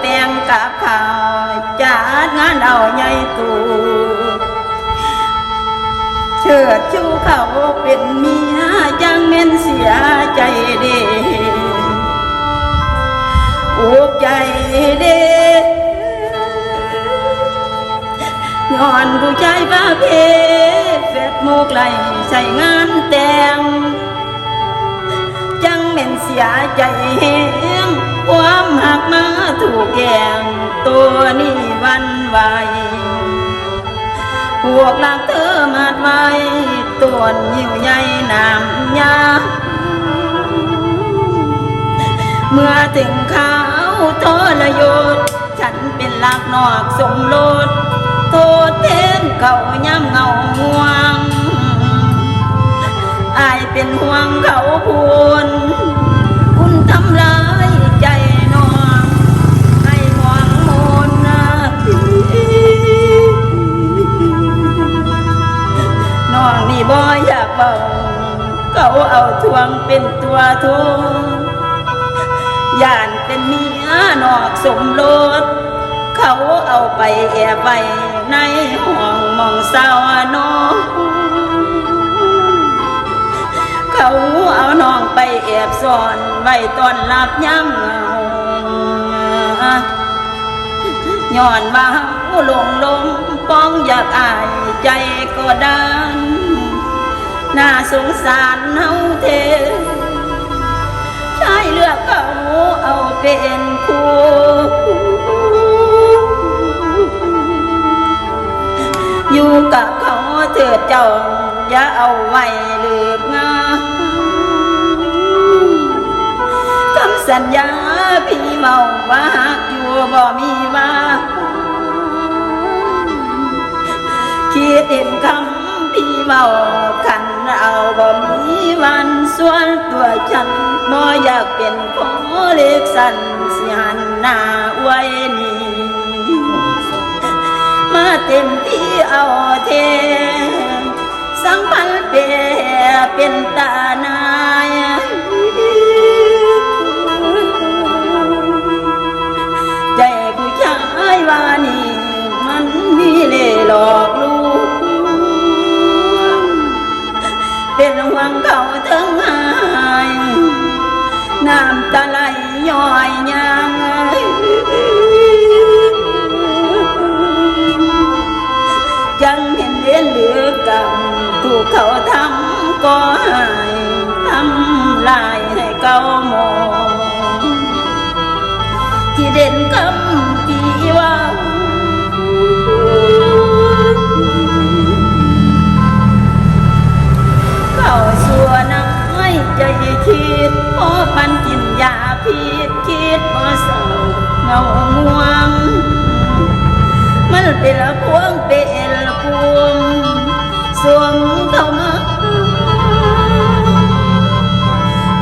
แต่งกาศขาดงานเอาใหญ่ตูเชิดชูเขาเป็นเมียจังเม่นเสียใจเด้อุกใจเด้ย้อนผู้ชายบ้าเพเฟดโมกไหลใส่งานแต่งจังเป็นเสียใจ ถูกแย่งตัวนี้วันไหวพวกลักเธอมาดไว้ตัวยิ่วใหญ่นามยาเมื่อถึงเขาทรยศฉันเป็นลักนอกสมรสโทษเทนเขาย่ำเงาห่วงอายเป็นห่วงเขาพูน องนี่บ่อยากเบาเขาเอาทวงเป็นตัวทวงย่านเป็นเมียนอกสมรสเขาเอาไปแอบไว้ในห้องมองสาวน้องเขาเอาน้องไปแอบซ่อนไว้ตอนหลับย่ำเงาย้อนว่าหลงลงป้องอยากอายใจก็ด้าน น่าสงสารเฮาเทชายเลือกเขาเอาเป็นคู่อยู่กับเขาเถิดเจ้าอย่าเอาไว้ลืมงาคำสัญญาพี่เมาว่าหากอยู่บ่มีว่าคิดเห็นคำพี่เมา บ่มีวันส่วนตัวฉันบ่อยากเป็นของเล็กสันสิหันหน้าไว้นี่มาเต็มที่เอาเทสังพันเปรเป็นตา ถูกเขาทำก็หาย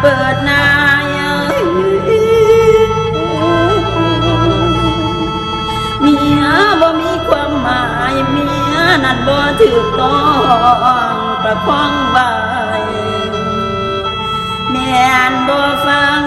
เปิดนายเมียบ่มีความหมายเมียนั่นบ่ถือต้องประคองไว้แม่นบ่ฟัง